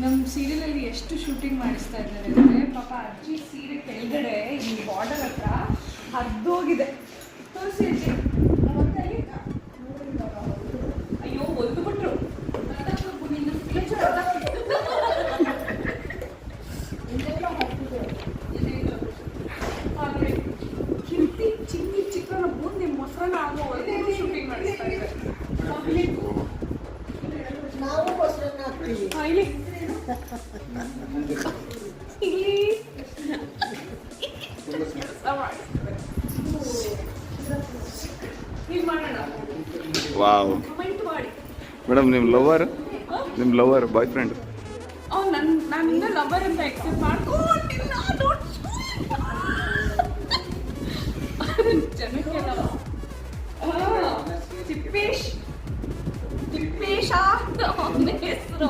ನಮ್ಮ ಸೀರಿಯಲಲ್ಲಿ ಎಷ್ಟು ಶೂಟಿಂಗ್ ಮಾಡಿಸ್ತಾ ಇದ್ದಾರೆ ಅಂದರೆ ಪಾಪ ಅಜ್ಜಿ ಸೀರೆ ಕೆಳಗಡೆ ಈ ಬಾರ್ಡರ್ ಹತ್ರ ಹದ್ದೋಗಿದೆ ತೋರಿಸಿ ಅಜ್ಜಿ. ಅಯ್ಯೋ ಒಂದು ಬಿಟ್ರು ಚಿಕ್ಕನ ಮುಂದೆ ಮೊಸರನ್ನ ಆಗೋ ಒಳ್ಳೆ ಶೂಟಿಂಗ್ ಮಾಡಿಸ್ತಾ ಇದ್ದಾರೆ. ವಾವ್ ಮೇಡಮ್ ನಿಮ್ಮ ಲವರ್ ನಿಮ್ಮ ಲವರ್ ಬಾಯ್ ಫ್ರೆಂಡ್ ನಾನು ಇನ್ನೂ ಲವರ್ ಅಂತ ಎಕ್ಸೆಪ್ಟ್ ಮಾಡ್ಕೊಂಡಿಲ್ಲ ಜನಕ್ಕೆ ತಿಪ್ಪೇಶ್ ತಿಪ್ಪೇಶ ಅವನ ಹೆಸರು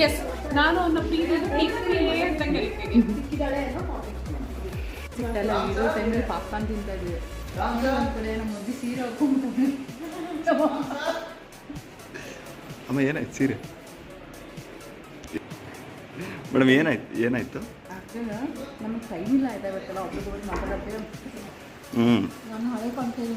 ಎಸ್ ನಾನು ಅವನ ಪ್ರೀತಿಯೇ ಇದ್ದಂಗೆ ಸಿಕ್ಕಿಲ್ಲ ಇರೋ ಟೈಮಲ್ಲಿ ಪಾಪ್ಕಾರ್ನ್ ತಿಂತಾ ಇದ್ದೀವಿ ಕಡೆ ನಮ್ಮ ಮದ್ದೆ ಸೀರೆ ಅಮ್ಮ ಏನಾಯ್ತು ಸೀರೆ ಮೇಡಮ್ ಏನಾಯ್ತು ಏನಾಯ್ತು ನಮಗೆ ಟೈಮ್ ಇಲ್ಲ ಆಯ್ತಾ ಇವತ್ತೆಲ್ಲ ಒಬ್ಬರಿಗೆ ಮಾತಾಡ್ತೀವಿ ಹ್ಞೂ ನಾನು ಹಳೆ ಕಾಂಟೇನು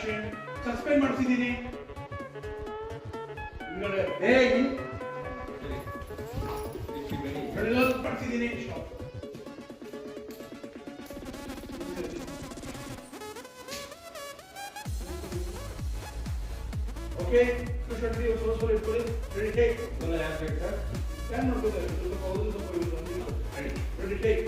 ಆಕ್ಷನ್ ಸಸ್ಪೆಂಡ್ ಮಾಡಿಸಿದ್ದೀನಿ ಮಾಡಿಸಿದ್ದೀನಿ ಓಕೆ ಕೃಷ್ಣಿ ಸೋಸೋಲ್ ಇಟ್ಕೊಳ್ಳಿ. ರೆಡಿ ಟೇಕ್ ಎಲ್ಲ ಸ್ವಲ್ಪ ಹೌದು ಸ್ವಲ್ಪ ರೆಡಿ ಟೇಕ್